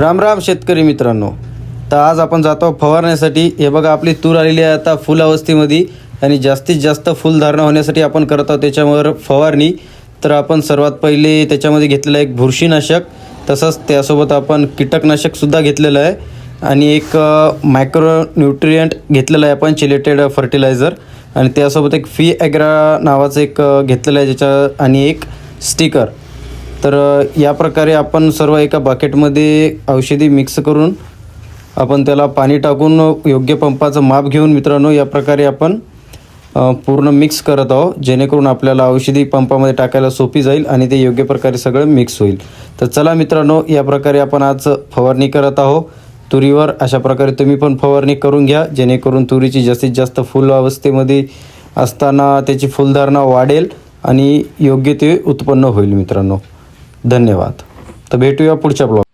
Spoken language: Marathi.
राम राम शेतकरी मित्रांनो. तर आज आपण जातो फवारण्यासाठी. हे बघा आपली तूर आलेली आहे आता फुल अवस्थेमध्ये आणि जास्तीत जास्त फुलधारणा होण्यासाठी आपण करत आहोत त्याच्यावर फवारणी. तर आपण सर्वात पहिले त्याच्यामध्ये घेतलेलं आहे एक बुरशीनाशक. तसंच त्यासोबत आपण कीटकनाशकसुद्धा घेतलेलं आहे. आणि एक मायक्रो न्यूट्रियंट घेतलेलं आहे आपण चिलेटेड फर्टिलायझर आणि त्यासोबत एक फी ॲग्रा नावाचं एक घेतलेलं आहे ज्याच्या आणि एक स्टिकर तर या प्रकारे आपण सर्व एका बकेटमध्ये औषधी मिक्स करून आपण त्याला पाणी टाकून योग्य पंपाचं माप घेऊन मित्रांनो या प्रकारे आपण पूर्ण मिक्स करत आहोत. जेणेकरून आपल्याला औषधी पंपामध्ये टाकायला सोपी जाईल आणि ते योग्य प्रकारे सगळं मिक्स होईल. तर चला मित्रांनो या प्रकारे आपण आज फवारणी करत आहोत. तुरीवर अशा प्रकारे तुम्ही पण फवारणी करून घ्या. जेणेकरून तुरीची जास्तीत जास्त फुल अवस्थेमध्ये असताना त्याची फुलधारणा वाढेल आणि योग्य ते उत्पन्न होईल मित्रांनो. धन्यवाद. तर भेटूया पुढच्या ब्लॉग